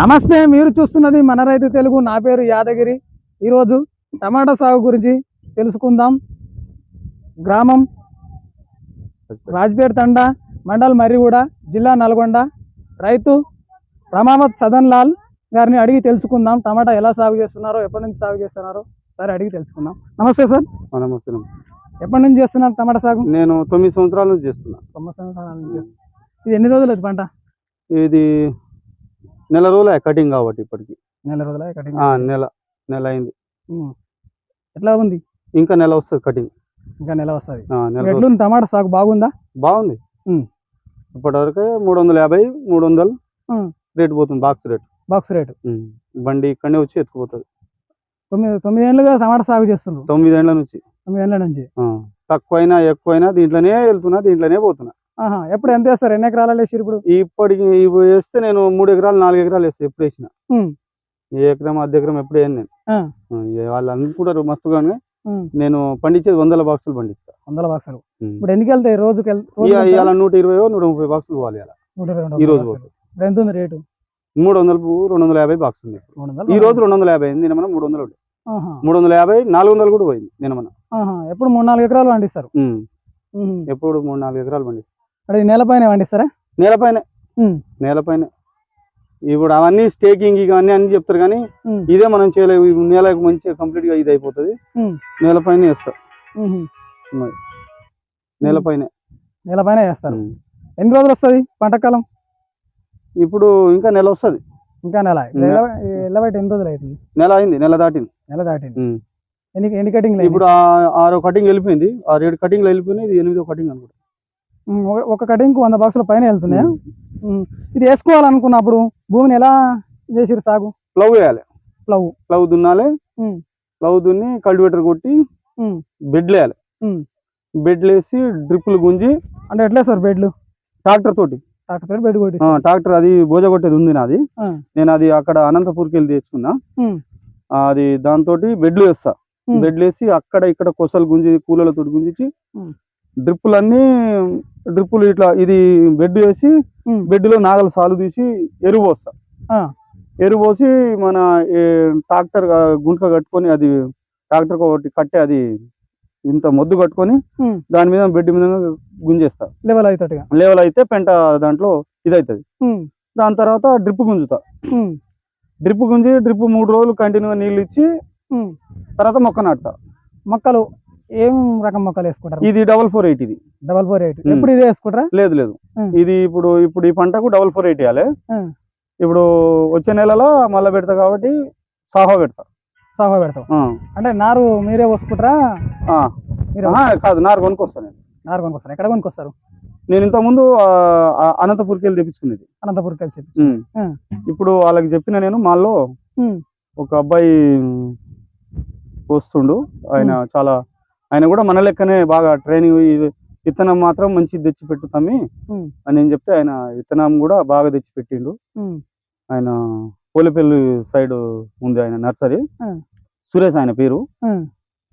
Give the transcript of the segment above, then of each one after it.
నమస్తే మీరు చూస్తున్నది మన రైతు తెలుగు. నా పేరు యాదగిరి. ఈరోజు టమాటా సాగు గురించి తెలుసుకుందాం. గ్రామం రాజ్పేట్ తండ మండల్ మర్రిగూడ జిల్లా నల్గొండ. రైతు రమామత్ సదన్ లాల్ గారిని అడిగి తెలుసుకుందాం. టమాటా ఎలా సాగు చేస్తున్నారో ఎప్పటి నుంచి సాగు చేస్తున్నారో సరే అడిగి తెలుసుకుందాం. నమస్తే సార్. నమస్తే. ఎప్పటి నుంచి చేస్తున్నారు టమాటా సాగు? నేను తొమ్మిది సంవత్సరాల నుంచి చేస్తున్నా. తొమ్మిది సంవత్సరాల నుంచి చేస్తున్నారు ఇది ఎన్ని రోజులు అది పంట? ఇది నెల రోజులే కటింగ్ కాబట్టి ఇప్పటికి. నెల రోజుల కటింగ్. ఆ, నెల నెల అయింది. ఉమ్. ఎట్లా ఉంది? ఇంకా నెల వస్తుంది కటింగ్. ఇంకా నెల వస్తుంది. ఆ, నెల రోజులు. ఎట్లుంది? టమాటా సాగు బాగుందా? బాగుంది. ఉమ్. ఇప్పటివరకు మూడు వందల యాభై మూడు వందలు ఉమ్. రేట్ పోతుంది బాక్స్ రేట్. Box rate. ఉమ్. బండి ఇక్కడనే వచ్చి ఎత్తుకుపోతుంది. తొమ్మిది తొమ్మిది ఏళ్ళుగా టమాటా సాగు చేస్తున్నారు తొమ్మిదేళ్ళ నుంచి. తొమ్మిది ఏళ్ళ నుంచి? ఆ, తక్కువైనా ఎక్కువైనా దీంట్లోనే వెళ్తున్నా దీంట్లోనే పోతున్నా. ఎప్పుడు ఎంత వేస్తారు? ఎన్ని ఎకరాలు వేసారు ఇప్పుడు? ఇప్పటికి వేస్తే నేను మూడు ఎకరాలు నాలుగు ఎకరాలు వేస్తాను ఎప్పుడు వేసిన. ఏ ఎకరం అర్ధ ఎకరం ఎప్పుడు వేయను నేను. వాళ్ళు అనుకుంటారు మస్తుగానే. నేను పండించేది వందల బాక్సులు పండిస్తా. వందల బాక్సులు. ఇప్పుడు ఎన్నికి వెళ్తాయి? రోజుకి? ఇవాళ నూట ఇరవై నూట ముప్పై బాక్సులు పోవాలి ఈ రోజు ఎంత ఉంది రేటు? మూడు వందలు రెండు వందల యాభై బాక్స్ ఉంది ఈ రోజు రెండు వందల యాభై అయింది నిన్న మనం మూడు వందలు. మూడు వందల యాభై నాలుగు వందలు కూడా పోయింది నిన్న ఆహా. ఎప్పుడు మూడు నాలుగు ఎకరాలు పండిస్తారు. ఎప్పుడు మూడు నాలుగు ఎకరాలు పండి అంటే ఈ నెల పైన పండిస్తారా? నేలపైన. నేలపైన ఇప్పుడు అవన్నీ స్టేకింగ్ ఇక అన్ని అన్ని చెప్తారు కానీ. ఇదే మనం చేయలేము. నేలకు మంచిగా కంప్లీట్గా ఇది అయిపోతుంది. నేలపైన వేస్తాం ఉమ్. నేలపైన నెల పైన వేస్తారు. ఎన్ని రోజులు వస్తుంది పంటకాలం ఇప్పుడు ఇంకా నెల వస్తుంది. ఇంకా నెల. నెల. బయట ఎన్ని రోజులు అవుతుంది? నెల అయింది. నెల దాటింది. నెల దాటింది. ఎన్ని ఎన్ని కటింగ్ ఇప్పుడు ఆరో కటింగ్ వెళ్ళిపోయింది. ఆ ఏడు కటింగ్ వెళ్ళిపోయినాయి. ఇది ఎనిమిదో కటింగ్ అనుకుంటా. ఒక కటింగ్ వంద బాక్సుల పైన వెళ్తున్నాయా. ఇది వేసుకోవాలనుకున్నప్పుడు భూమిని ఎలా చేసిరు సాగు ప్లవ్ వేయాలి ప్లవ్ ప్లవ్ దున్నాలి. ప్లవ్ దున్ని కల్టివేటర్ కొట్టి. బెడ్లు వేయాలి. బెడ్లు వేసి డ్రిప్పులు గుంజి అంటే ఎట్లా సార్ బెడ్లు ట్రాక్టర్ తోటి తాకుతాడు బెడ్ కొట్టి ట్రాక్టర్ అది బోజ కొట్టేది ఉంది నాది. నేను అది అక్కడ అనంతపూర్కి వెళ్ళి తెచ్చుకున్నా అది దాంతో బెడ్లు వేస్తా. బెడ్లు వేసి అక్కడ ఇక్కడ కొసలు గుంజి కూలలతో గుంజించి. డ్రిప్పులన్నీ డ్రిప్పులు ఇట్లా ఇది బెడ్ వేసి ఉమ్. బెడ్లో నాగలు సాలు తీసి ఎరువు పోస్తా. ఎరువు పోసి మన ట్రాక్టర్ గుంట కట్టుకొని అది ట్రాక్టర్ ఒకటి కట్టి అది ఇంత మొద్దు కట్టుకొని. దాని మీద బెడ్ మీద గుంజేస్తా లెవెల్ అవుతాడుగా లేవల్ అయితే పెంట దాంట్లో ఇదవుతుంది ఉమ్. దాని తర్వాత డ్రిప్ గుంజుతా. డ్రిప్ గుంజి డ్రిప్ మూడు రోజులు కంటిన్యూగా నీళ్ళు ఇచ్చి. తర్వాత మొక్క నాటుతా మొక్కలు ఏం రకం మొక్కలు వేసుకుంటారు? ఇది డబల్ ఫోర్ ఎయిట్ ఇది. Double four eight. ఎప్పుడు ఇది వేసుకుంటారా? లేదు లేదు. ఇది ఇప్పుడు ఇప్పుడు ఈ పంటకు డబల్ ఫోర్ ఎయిట్ వేయాలి. ఉమ్. ఇప్పుడు వచ్చే నెలలో మళ్ళీ పెడతా కాబట్టి సాహో పెడతా. సాగు పెడతాం అంటే నారు మీరే పోసుకుంటారా? కాదు నారు కొనుక్కొస్తాను నేను. నారు కొనుక్కొస్తారు? ఎక్కడ కొనుక్కొస్తారు? నేను ఇంతకుముందు అనంతపూర్కి వెళ్ళి తెప్పించుకునేది. అనంతపూర్ కలిసి ఉమ్. ఉమ్. ఇప్పుడు వాళ్ళకి చెప్పిన నేను మాల్లో ఉమ్. ఒక అబ్బాయి పోస్తుండు ఆయన చాలా ఆయన కూడా మన లెక్కనే బాగా ట్రైనింగ్ విత్తనం మాత్రం మంచి తెచ్చి పెట్టుతామి ఉమ్. అని నేను చెప్తే ఆయన విత్తనం కూడా బాగా తెచ్చి పెట్టిండు. ఆయన పోలేపల్లి సైడ్ ఉంది ఆయన నర్సరీ. సురేష్ ఆయన పేరు.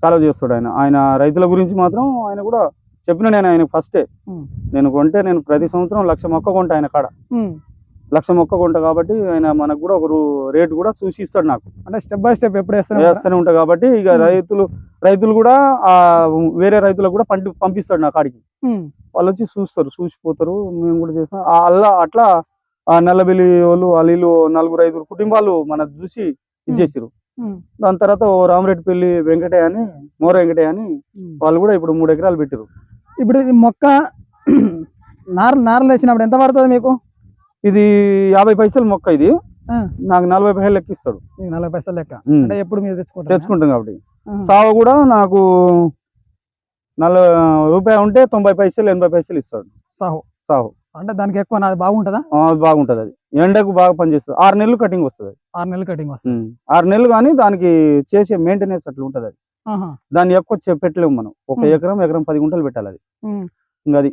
చాలా చేస్తాడు ఆయన ఆయన రైతుల గురించి మాత్రం ఆయన కూడా చెప్పిన నేను ఆయన ఫస్టే. నేను కొంటే నేను ప్రతి సంవత్సరం లక్ష మొక్క కొంటా ఆయన కాడ. లక్ష మొక్క కొంటా కాబట్టి ఆయన మనకు కూడా ఒక రేట్ కూడా చూసి ఇస్తాడు నాకు. అంటే స్టెప్ బై స్టెప్ ఎప్పుడు వేస్తూనే ఉంటా కాబట్టి ఇక ఉమ్. రైతులు రైతులు కూడా ఆ వేరే రైతులకు కూడా పంపి పంపిస్తాడు నా కాడికి వాళ్ళు వచ్చి చూస్తారు చూసిపోతారు మేము కూడా చేస్తాం. ఆ అల్లా అట్లా ఆ నల్లబెల్లి వాళ్ళు వాళ్ళు నలుగురు ఐదుగురు కుటుంబాలు మన చూసి ఇచ్చేసారు దాని తర్వాత రామరెడ్డిపల్లి వెంకటయ్య అని మోర వెంకటయ్య అని వాళ్ళు కూడా ఇప్పుడు మూడు ఎకరాలు పెట్టారు ఇప్పుడు మొక్క నార నారలు తెచ్చినప్పుడు ఎంత పడుతుంది మీకు? ఇది యాభై పైసలు మొక్క ఇది. నాకు నలభై పైసలు లెక్కిస్తాడు మీకు నలభై పైసలు లెక్క. అంటే ఎప్పుడు మీరు తెచ్చుకుంటారు? తెచ్చుకుంటాం కాబట్టి. సావ కూడా నాకు నలభై రూపాయి ఉంటే తొంభై పైసలు ఎనభై పైసలు ఇస్తాడు. సాహు సాహు అంటే దానికి ఎక్కువ నాది బాగుంటుందా? బాగుంటది అది. ఎండకు బాగా పనిచేస్తుంది. ఆరు నెలలు కటింగ్ వస్తుంది ఆరు నెలలు కటింగ్ వస్తుంది. ఆరు నెలలు కానీ దానికి చేసే మెయింటెనెన్స్ అట్లా ఉంటది అది. దాన్ని ఎక్కువ పెట్టలేము మనం. ఒక. ఎకరం ఎకరం పది గుంటలు పెట్టాలి అది. ఇంకా అది.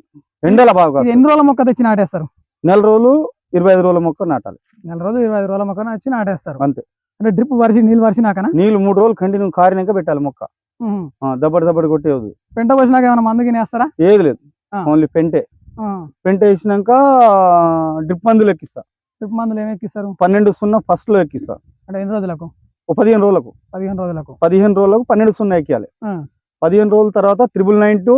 ఎండల బాగా. ఎన్ని రోజుల మొక్క తెచ్చి నాటేస్తారు? నెల రోజులు ఇరవై ఐదు రోజుల మొక్క నాటాలి. నెల రోజులు ఇరవై ఐదు రోజుల మొక్క వచ్చి నాటేస్తారు. అంతే. అంటే డ్రిప్ వరిసి నీళ్ళు వరిసినాకనా నీళ్ళు మూడు రోజులు కంటిన్యూ కారినాక పెట్టాలి మొక్క. దబ్బడి దబ్బడి కొట్టేది పెంట పోసినాక ఏమైనా మందు గినేస్తారా ఏది లేదు. ఓన్లీ పెంటే. పెంట వేసినాక డ్రిప్ మందులు ఎక్కిస్తా. డ్రిప్ మందులు ఏమి ఎక్కిస్తారు? పన్నెండు సున్నా ఫస్ట్లో ఎక్కిస్తా. అంటే ఎన్ని రోజులకు? పదిహేను రోజులకు. పదిహేను రోజులకు. పదిహేను రోజులకు పన్నెండు సున్నా ఎక్కియాలి. పదిహేను రోజుల తర్వాత triple nine two.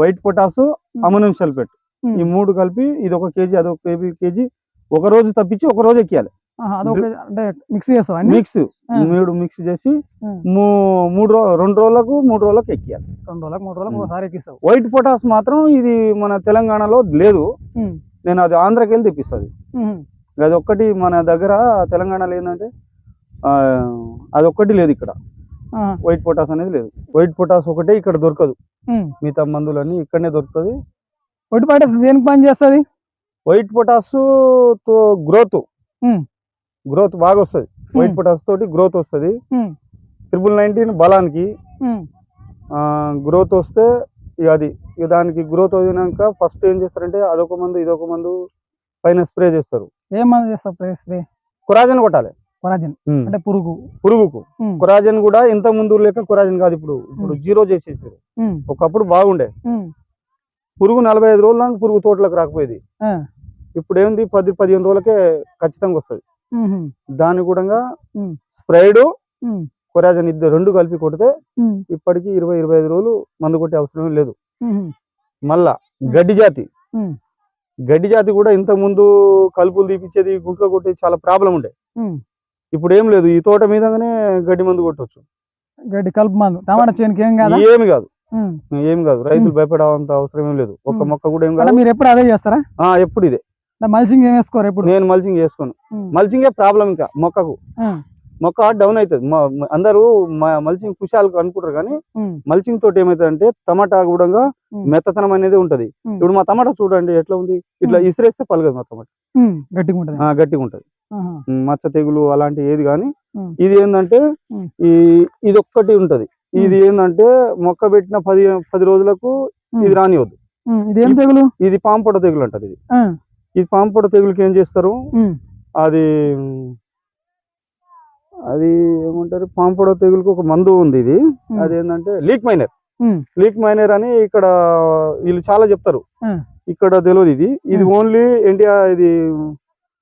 White potash ammonium sulphate. ఈ మూడు కలిపి ఇది ఒక కేజీ అదొక కేజీ కేజీ ఒక రోజు తప్పించి ఒక రోజు ఎక్కియాలి. Mix mix. మూడు మిక్స్ చేసి మూడు రెండు రోజులకు మూడు రోజులకు ఎక్కియాలి. రెండు రోజులకు మూడు రోజులకు. ఒకసారి ఎక్కిస్తావు. వైట్ పొటాస్ మాత్రం ఇది మన తెలంగాణలో లేదు. నేను అది ఆంధ్రాకి వెళ్ళి తెప్పిస్తుంది. అది ఒక్కటి మన దగ్గర తెలంగాణలో ఏంటంటే ఆ, అది ఒక్కటి లేదు ఇక్కడ. వైట్ పొటాస్ అనేది లేదు. వైట్ పొటాస్ ఒకటే ఇక్కడ దొరకదు. మిగతా మందులన్నీ ఇక్కడనే దొరుకుతుంది. ఒట్టి పాట దేనికి పని చేస్తుంది? White పొటాస్ growth. గ్రోత్ బాగా వస్తుంది. వైట్ పొటాస్ తోటి గ్రోత్ వస్తుంది. ట్రిపుల్ నైన్టీన్ బలానికి. గ్రోత్ వస్తే ఇక అది. ఇక దానికి గ్రోత్ అయినాక ఫస్ట్ ఏం చేస్తారంటే అదొక మందు ఇదొక మందు పైన స్ప్రే చేస్తారు. ఏం మందు చేస్తావు స్ప్రే కురాజన్ కొట్టాలి. కొరాజిన్. అంటే పురుగు. పురుగుకు. కురాజన్ కూడా ఇంత ముందు లేక కురాజన్ కాదు ఇప్పుడు. ఇప్పుడు జీరో చేసేసారు. ఒకప్పుడు బాగుండే. పురుగు నలభై ఐదు రోజుల పురుగు తోటలకు రాకపోయేది. ఇప్పుడు ఏంది పది పదిహేను రోజులకే ఖచ్చితంగా వస్తుంది. దాని కూడా. స్ప్రైడ్. కొరాజన్ ఇద్దరు రెండు కలిపి కొడితే. ఇప్పటికి ఇరవై ఇరవై ఐదు రోజులు మందు కొట్టే అవసరం లేదు. మళ్ళా గడ్డి జాతి. గడ్డి జాతి కూడా ఇంత ముందు కలుపులు తీపిచ్చేది గుంట్లో కొట్టేది చాలా ప్రాబ్లం ఉండే. ఇప్పుడు ఏం లేదు ఈ తోట మీదగానే గడ్డి మందు కొట్టవచ్చు గడ్డి కలుపు మందు టమాటా చేనుకి ఏం కాదా ఏమి కాదు. ఏం కాదు రైతులు భయపడేంత అవసరం ఏం లేదు ఒక్క. మొక్క కూడా ఏం అంటే కాదు మీరు ఎప్పుడు అదే చేస్తారా ఆ, ఎప్పుడు ఇదే అంటే మల్చింగ్ ఏం వేసుకోరు ఎప్పుడు నేను మల్చింగ్ చేసుకోను. మల్చింగే ప్రాబ్లం ఇంకా మొక్కకు. మొక్క డౌన్ అవుతుంది అందరూ మల్చింగ్ కుషాలు అనుకుంటారు కానీ. మల్చింగ్ తోటి ఏమవుతుందంటే టమాటా కూడా. మెత్తతనం అనేది ఉంటది. ఇప్పుడు మా టమాటా చూడండి ఎట్లా ఉంది ఇట్లా. ఇసిరేస్తే పలగదు మా టమాటా. గట్టిగా ఉంటుంది గట్టిగా ఉంటది మచ్చ తెగులు అలాంటి ఏది కానీ. ఇది ఏంటంటే. ఈ ఇది ఒక్కటి ఉంటది ఇది ఏంటంటే మొక్క పెట్టిన పది పది రోజులకు. ఇది రానివద్దు. ఇదేం తెగులు ఇది పాంపొడ తెగులు అంటది ఇది. ఇది పాంపొడ తెగులుకి ఏం చేస్తారు. అది అది ఏమంటారు పాంపొడ తెగులుకి ఒక మందు ఉంది ఇది. అది ఏంటంటే లీక్ మైనర్. లీక్ మైనర్ అని ఇక్కడ వీళ్ళు చాలా చెప్తారు. ఇక్కడ తెలియదు ఇది ఇది. ఓన్లీ ఎన్టీఆర్ ఇది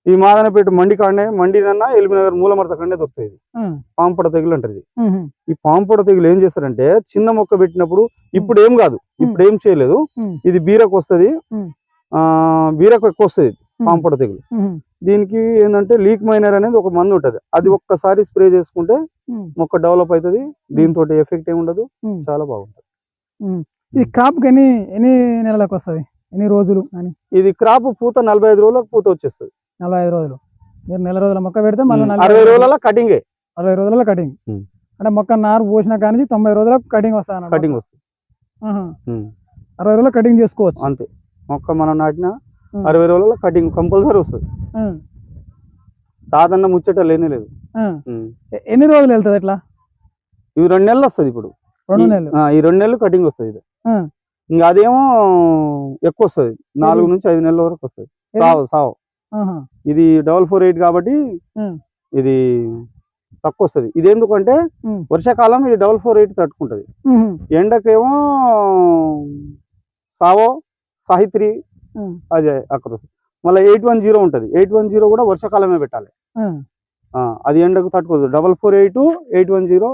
ఈ మాదనపేట మండి కాడనే మండినన్నా ఎల్బీనగర్ మూలమరత కాడనే ఉమ్. పాంపొడ తెగులు అంటారు. ఈ పాంపొడ తెగులు ఏం చేస్తారంటే చిన్న మొక్క పెట్టినప్పుడు ఇప్పుడు ఏం కాదు ఇప్పుడు ఏం చేయలేదు. ఇది బీరకు వస్తుంది. ఆ బీరకు ఎక్కువ వస్తుంది. పాంపొడ తెగులు. దీనికి ఏంటంటే లీక్ మైనర్ అనేది ఒక మందు ఉంటది అది ఒక్కసారి స్ప్రే చేసుకుంటే. మొక్క డెవలప్ అవుతుంది దీంతో ఎఫెక్ట్ ఏమి ఉండదు. చాలా బాగుంటుంది. ఇది క్రాప్ ఎన్ని ఎన్ని నెలలకు వస్తుంది ఎన్ని రోజులు ఇది క్రాప్ పూత నలభై ఐదు రోజులకు పూత వచ్చేస్తుంది నలభై ఐదు రోజులు. మీరు నెల రోజుల మొక్క పెడితే మళ్ళీ అరవై రోజుల కటింగ్ అరవై రోజుల కటింగ్. అంటే మొక్క నారు పోసిన కానీ తొంభై రోజులకు కటింగ్ వస్తాను కటింగ్ వస్తుంది. అరవై రోజులు కటింగ్ చేసుకోవచ్చు. అంతే. మొక్క మనం నాటిన. అరవై రోజుల కటింగ్ కంపల్సరీ వస్తుంది. సాధారణ ముచ్చట లేనే లేదు. ఎన్ని రోజులు వెళ్తుంది ఇట్లా ఇవి రెండు నెలలు వస్తుంది ఇప్పుడు. రెండు నెలలు. ఈ రెండు నెలలు కటింగ్ వస్తుంది ఇది. ఇంకా అదేమో ఎక్కువ వస్తుంది. నాలుగు నుంచి ఐదు నెలల వరకు వస్తుంది. సావు సావు. ఇది డబల్ ఫోర్ ఎయిట్ కాబట్టి. ఇది తక్కువ వస్తుంది ఇది ఎందుకంటే. వర్షాకాలం ఇది డబల్ ఫోర్ ఎయిట్ తట్టుకుంటది. ఎండకేమో సావో సాహిత్రి. అది అక్కడ. మళ్ళీ ఎయిట్ వన్ జీరో ఉంటుంది. ఎయిట్ వన్ జీరో కూడా వర్షాకాలమే పెట్టాలి. అది ఎండకు తట్టుకోదు. Double four eight eight one zero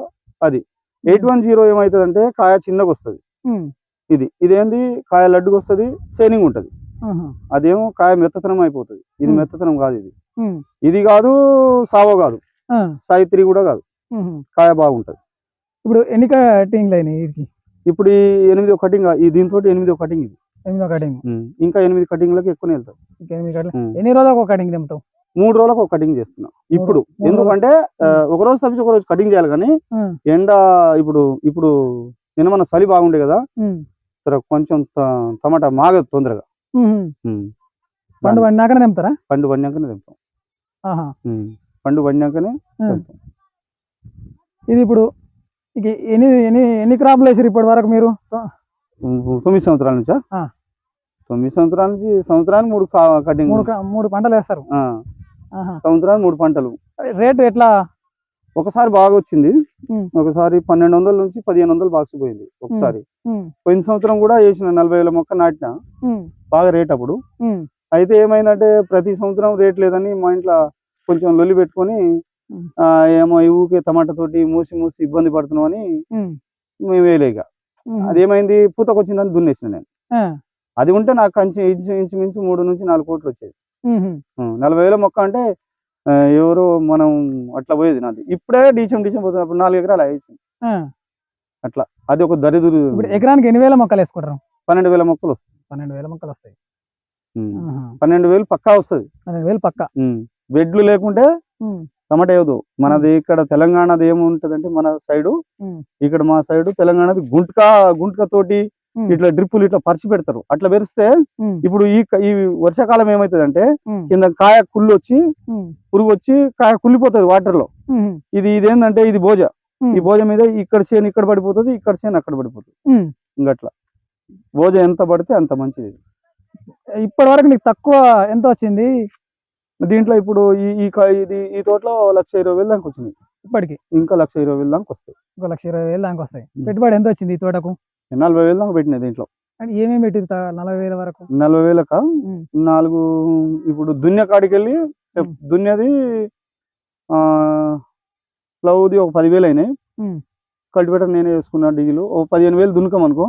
అది. ఎయిట్ వన్ జీరో ఏమవుతుందంటే కాయ చిన్నగా వస్తుంది. ఇది. ఇదేంది? కాయ లడ్డుగా వస్తుంది షైనింగ్ ఉంటుంది. అదేమో కాయ మెత్తతనం అయిపోతుంది. ఇది. మెత్తతనం కాదు ఇది. ఇది కాదు సావో కాదు. సాయిత్రి కూడా కాదు. కాయ బాగుంటది. ఇప్పుడు ఎన్ని కటింగ్లు అయినాయి వీటికి? ఇప్పుడు ఈ ఎనిమిది కటింగ్ ఈ దీంతో ఎనిమిది కటింగ్ ఇది. ఎనిమిదో కటింగ్. ఇంకా ఎనిమిది కటింగ్లకు ఎక్కువనే వెళ్తాయి. ఇంకా ఎనిమిది కటింగ్. ఉమ్. ఎన్ని రోజులకు ఒక కటింగ్ తెంపుతావు మూడు రోజులకు ఒక కటింగ్ చేస్తున్నా. ఇప్పుడు. ఎందుకంటే ఒక రోజు తప్పించి ఒక రోజు కటింగ్ చేయాలి కానీ. ఎండ ఇప్పుడు ఇప్పుడు నిన్న మన చలి బాగుండే కదా. కొంచెం టమాటా మాగదు తొందరగా. పండు పండినాకనే తెంపుతారా? పండు పండాకనే తెంపాం ఆహా. ఉమ్. పండు. తెంపాం ఇది ఇప్పుడు ఇక ఎన్ని ఎన్ని ఎన్ని క్రాప్లు వేసారు ఇప్పటి వరకు మీరు? తొమ్మిది సంవత్సరాల నుంచా. తొమ్మిది సంవత్సరాల నుంచి సంవత్సరానికి మూడు కటింగ్. మూడు మూడు పంటలు వేస్తారు. సంవత్సరానికి మూడు పంటలు. రేటు ఎట్లా? ఒకసారి బాగా వచ్చింది. ఒకసారి పన్నెండు వందల నుంచి పదిహేను వందలు బాక్స్ పోయింది ఒకసారి. పోయిన సంవత్సరం కూడా వేసిన నలభై వేల మొక్క నాటిన. బాగా రేట్ అప్పుడు. అయితే ఏమైందంటే ప్రతి సంవత్సరం రేట్ లేదని మా ఇంట్లో కొంచెం లొల్లి పెట్టుకొని ఏమో ఈ ఊకే టమాటా తోటి మూసి మూసి ఇబ్బంది పడుతున్నాం అని మేము వేయలే ఇక. ఉమ్, అదేమైంది పూతకొచ్చిందని దున్నేసిన నేను. అది ఉంటే నాకు కంచి ఇంచు ఇంచుమించు మూడు నుంచి నాలుగు కోట్లు వచ్చేది. నలభై వేల మొక్క అంటే ఎవరు మనం అట్లా పోయేది నాది. ఇప్పుడే డీచం డీచం పోతుంది. అప్పుడు నాలుగు ఎకరాలు ఆ. అట్లా. అది ఒక దరిద్ర ఇప్పుడు ఎకరానికి ఎన్ని వేల మొక్కలు వేసుకుంటారు? పన్నెండు వేల మొక్కలు వస్తాయి. పన్నెండు వేల మొక్కలు వస్తాయి. పన్నెండు వేలు పక్కా వస్తుంది. పన్నెండు వేలు పక్క. బెడ్లు లేకుంటే టమాటా వేయదు. మనది ఇక్కడ తెలంగాణది ఏముంటదంటే మన సైడు ఇక్కడ మా సైడు తెలంగాణది గుంటక గుంటక తోటి ఇట్లా డ్రిప్పులు ఇట్లా పరిచి పెడతారు. అట్లా పెరిస్తే ఇప్పుడు ఈ ఈ వర్షాకాలం ఏమవుతుందంటే ఉమ్, కింద కాయ కుళ్ళు వచ్చి పురుగు వచ్చి కాయ కుళ్ళిపోతుంది వాటర్లో ఇది ఇదేంటంటే ఇది భోజ ఈ భోజ మీద ఇక్కడ చేను ఇక్కడ పడిపోతుంది ఇక్కడ చేను అక్కడ పడిపోతుంది. ఇంకట్లా భోజ ఎంత పడితే అంత మంచిది. ఇప్పటి వరకు నీకు తక్కువ ఎంత వచ్చింది? దీంట్లో ఇప్పుడు ఈ ఇది ఈ తోటలో లక్ష ఇరవై వేలు దాకా వచ్చింది ఇప్పటికి? ఇంకా లక్ష ఇరవై వేలు దాకా వస్తాయి. ఒక లక్ష ఇరవై వేలు దాకా వస్తాయి. పెట్టుబడి ఎంత వచ్చింది ఈ తోటకు? నలభై వేలు దాకా పెట్టినాయి దీంట్లో. అంటే ఏమేమి పెట్టింది నలభై వేల వరకు? నలభై వేలక నాలుగు ఇప్పుడు దున్య కాడికి వెళ్ళి. దున్యది ఆ ప్లవ్ది ఒక పదివేలు అయినాయి. కల్టివేటర్ నేనే వేసుకున్నా డీజిల్. ఓ పదిహేను వేలు దున్నుకం అనుకో.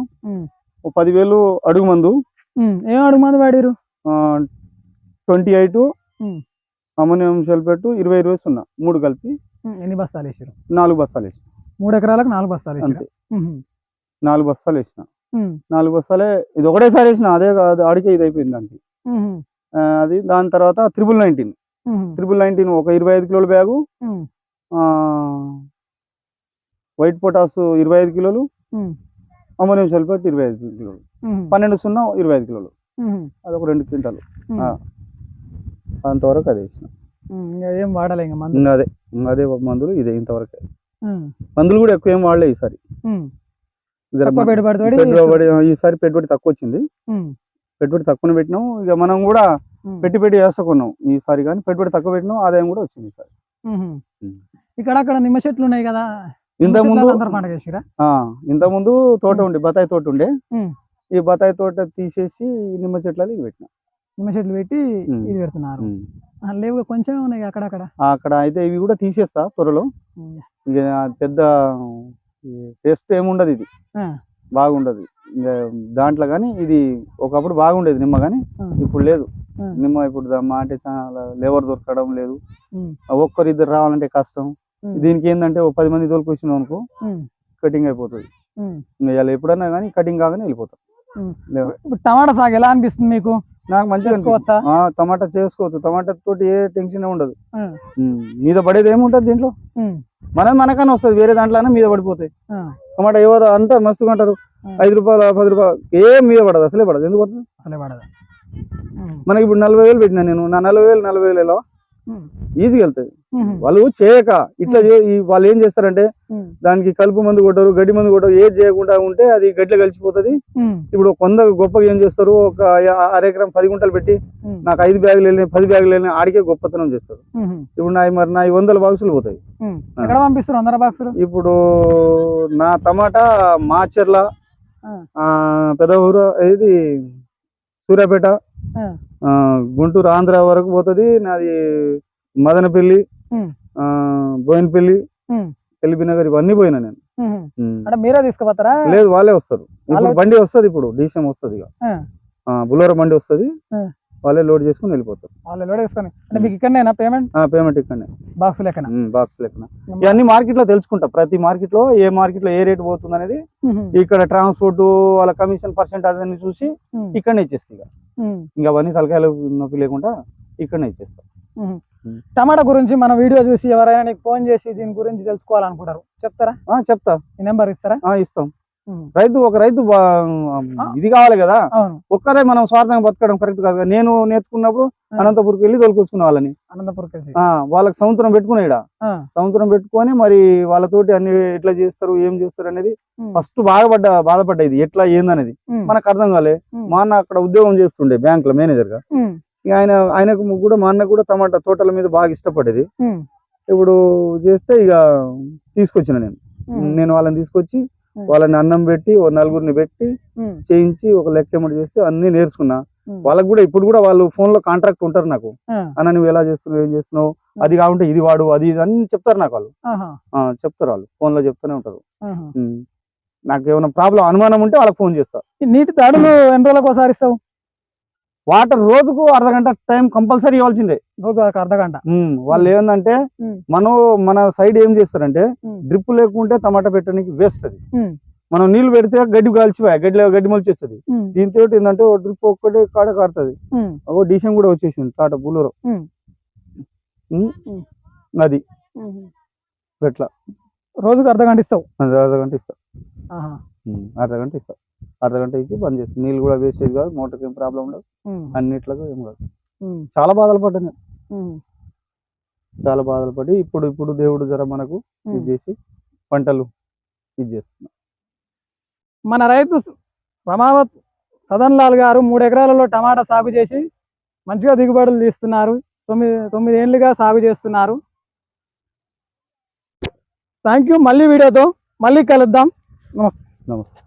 ఓ పదివేలు అడుగు మందు. ఏం అడుగు మంది వాడిరు twenty eight um. Ammonium sulphate ఇరవై ఇరవై సున్నా. మూడు కలిపి ఎన్ని బస్తాలు వేసారు నాలుగు బస్తాలు వేసిన. మూడు ఎకరాలకు నాలుగు బస్తాలు వేసారు నాలుగు బస్తాలు వేసిన. నాలుగు బస్తాలే ఇది ఒకటేసారి వేసిన అదే కాదు ఆడికే ఇది అయిపోయింది దానికి. అది దాని తర్వాత త్రిబుల్ నైన్టీన్ త్రిబుల్ నైన్టీన్ ఒక ఇరవై ఐదు కిలోల బ్యాగు వైట్ పొటాస్ ఇరవై ఐదు కిలోలు అమ్మోనియం సల్ఫేట్ ఇరవై ఐదు కిలోలు పన్నెండు సున్నా ఇరవై ఐదు కిలోలు. అది ఒక రెండు క్వింటాలు. అంతవరకు అది వేసిన. ఏం వాడలే ఇంకా అదే అదే మందులు ఇదే ఇంతవరకే. మందులు కూడా ఎక్కువ ఏం వాడలే ఈసారి ఉమ్. జర తక్కువ మన- పెట్టుబడి ఈసారి పెట్టుబడి తక్కువ వచ్చింది పెట్టుబడి తక్కువ పెట్టినాం. ఇక మనం కూడా పెట్టి పెట్టి వేసుకున్నాం ఈసారి కానీ పెట్టుబడి తక్కువ పెట్టినాం. ఆదాయం కూడా వచ్చింది ఈసారి. ఇక్కడ అక్కడ నిమ్మ చెట్లు ఉన్నాయి కదా. ఇంత నిమ్మ ముందు చెట్లలో అందరు పండుగ చేసిరా? ఆ, ఇంత ముందు తోట. ఉండే బత్తాయి తోట ఉండే. ఈ బత్తాయి తోట తీసేసి నిమ్మ చెట్లని ఇది పెట్టినా. నిమ్మ చెట్లు పెట్టి. ఇది పెడుతున్నారు. లేవు కొంచెం ఉన్నాయి అక్కడక్కడ. అక్కడ అయితే ఇవి కూడా తీసేస్తా త్వరలో. ఇక పెద్ద టేస్ట్ ఏముండదు ఇది. బాగుండదు. దాంట్లో కానీ ఇది ఒకప్పుడు బాగుండేది నిమ్మ కానీ ఇప్పుడు లేదు. నిమ్మ ఇప్పుడు మా అంటే చాలా లేబర్ దొరకడం లేదు. ఉమ్, ఆ ఒక్కరు ఇద్దరు రావాలంటే కష్టం. దీనికి ఏంటంటే ఒక పది మంది తోలుకొచ్చినాం అనుకో కటింగ్ అయిపోతుంది. ఇలా ఎప్పుడన్నా కానీ కటింగ్ కాగానే వెళ్ళిపోతాం. ఇప్పుడు టమాటా సాగు ఎలా అనిపిస్తుంది మీకు? నాకు మంచిగా టమాటా చేసుకోవచ్చు. టమాటా తోటి ఏ టెన్షన్ ఉండదు. మీద పడేది ఏముంటది దీంట్లో? మనది మనకన్నా వస్తుంది వేరే దాంట్లో మీద పడిపోతాయి. టమాటా ఎవరు అంతా మస్తుగా అంటారు. ఐదు రూపాయలు పది రూపాయలు ఏం మీద పడదు అసలే పడదు. ఎందుకు పడుతుంది? అసలే పడదు. మనకి ఇప్పుడు నలభై వేలు పెట్టినా నేను. నా నలభై వేలు నలభై వేలు ఎలా? ఈజీగా వెళ్తాయి. వాళ్ళు చేయక ఇట్లా వాళ్ళు ఏం చేస్తారంటే దానికి కలుపు మందు కొట్టరు గడ్డి మందు కొట్టరు ఏది చేయకుండా ఉంటే అది గడ్డిలో కలిసిపోతుంది. ఇప్పుడు కొంద గొప్పగా ఏం చేస్తారు ఒక యా- అర ఎకరం పది గుంటలు పెట్టి నాకు ఐదు బ్యాగులు వెళ్ళినాయి పది బ్యాగులు వెళ్ళినాయి ఆడికే గొప్పతనం చేస్తారు. ఇప్పుడు నా మరి నా వందల బాక్సులు పోతాయి. ఇప్పుడు నా టమాటా మాచర్ల పెద్ద ఊరు ఇది సూర్యాపేట గుంటూరు ఆంధ్ర వరకు పోతుంది నాది మదనపల్లి బోయినపల్లి ఉమ్, ఎల్బీ నగర్ ఇవన్నీ పోయినా నేను. అంటే మీరే తీసుకుపోతారా? లేదు వాళ్ళే వస్తారు. ఇప్పుడు బండి వస్తుంది ఇప్పుడు డీసీఎం వస్తుంది ఇక. బులోరా బండి వస్తుంది. వాళ్ళే లోడ్ చేసుకుని వెళ్ళిపోతారు. వాళ్ళు లోడ్ వేసుకొని అంటే మీకు ఇక్కడనేనా పేమెంట్ పేమెంట్ ఇక్కడనే. బాక్స్ లెక్కన? బాక్స్ లెక్కన. ఇవన్నీ మార్కెట్లో తెలుసుకుంటా ప్రతి మార్కెట్లో ఏ మార్కెట్లో ఏ రేట్ పోతుంది అనేది ఇక్కడ ట్రాన్స్పోర్ట్ వాళ్ళ కమిషన్ పర్సెంట్ అదని చూసి ఇక్కడనే ఇచ్చేస్తా ఇక అవన్నీ తలకాయలు నొప్పి లేకుండా ఇక్కడనే ఇచ్చేస్తా. టమాటా గురించి మన వీడియో చూసి ఎవరైనా నీకు ఫోన్ చేసి దీని గురించి తెలుసుకోవాలనుకుంటారు చెప్తారా? చెప్తా. ఈ నెంబర్ ఇస్తారా? ఇస్తాం. రైతు ఒక రైతు బా- ఇది కావాలి కదా. ఒక్కరే మనం స్వార్థంగా బతకడం కరెక్ట్ కాదు. నేను నేర్చుకున్నప్పుడు. అనంతపురికి వెళ్ళి తోలుకొచ్చుకునే వాళ్ళని. వాళ్ళకి సంవత్సరం పెట్టుకునే సంవత్సరం పెట్టుకొని మరి వాళ్ళతోటి అన్ని ఎట్లా చేస్తారు ఏం చేస్తారు అనేది ఫస్ట్ బాధపడ్డ బాధపడ్డా ఇది. ఎట్లా ఏందనేది. మనకు అర్థం కాలే. మా అన్న అక్కడ ఉద్యోగం చేస్తుండే బ్యాంక్లో మేనేజర్గా ఆయన ఆయనకు కూడా మా అన్న కూడా టమాటా తోటల మీద బాగా ఇష్టపడేది. ఇప్పుడు చేస్తే ఇక తీసుకొచ్చిన నేను. నేను వాళ్ళని తీసుకొచ్చి. వాళ్ళని అన్నం పెట్టి ఓ నలుగురిని పెట్టి చేయించి ఒక లెక్క ఎమ్మటి చేస్తే అన్ని నేర్చుకున్నా. వాళ్ళకి కూడా ఇప్పుడు కూడా వాళ్ళు ఫోన్లో కాంట్రాక్ట్ ఉంటారు నాకు. అన్న నువ్వు ఎలా చేస్తున్నావు ఏం చేస్తున్నావు? అది కాకుంటే ఇది వాడు అది ఇది అని చెప్తారు నాకు వాళ్ళు. చెప్తారు వాళ్ళు. ఫోన్లో చెప్తూనే ఉంటారు. నాకు ఏమైనా ప్రాబ్లం అనుమానం ఉంటే వాళ్ళకి ఫోన్ చేస్తా. నీటి తడులు ఎన్ని రోజులకు ఒకసారి ఇస్తావు? వాటర్ రోజుకు అర్ధ గంట టైం కంపల్సరీ ఇవ్వాల్సిందే. అర్ధ గంట. వాళ్ళు ఏంటంటే ఉమ్. మనం మన సైడ్ ఏం చేస్తారంటే. డ్రిప్ లేకుంటే టమాటా పెట్టడానికి వేస్ట్ అది. మనం నీళ్ళు పెడితే గడ్డి కాల్చిపోయా గడ్డి గడ్డి మొలిచేస్తుంది. దీంతో ఏంటంటే ఓ డ్రిప్ ఒక్కటే కాడ కాడుతుంది ఉమ్, ఓ డిషన్ కూడా వచ్చేసింది టాటా. అది. ఉమ్. ఎట్లా? రోజుకు అర్ధ గంట ఇస్తావు. అర్ధ గంట ఇస్తా. అర్ధ గంట ఇస్తా. అర్ధ గంట ఇచ్చి బంద్ చేస్తా. నీళ్ళు కూడా వేస్టేజ్ కాదు మోటార్కి ఏం ప్రాబ్లం ఉండదు. అన్నిట్లకు ఏం కాదు. చాలా బాధలు పడ్డాను చాలా బాధలు పడి ఇప్పుడు ఇప్పుడు దేవుడు జర మనకు ఇది. చేసి పంటలు ఇది చేస్తున్నా. మన రైతు రమావత్ సదన్ లాల్ గారు మూడు ఎకరాలలో టమాటా సాగు చేసి మంచిగా దిగుబడులు తీస్తున్నారు. తొమ్మిది తొమ్మిది ఏళ్ళుగా సాగు చేస్తున్నారు. థ్యాంక్ యూ మళ్ళీ వీడియోతో మళ్ళీ కలుద్దాం. నమస్తే. నమస్తే.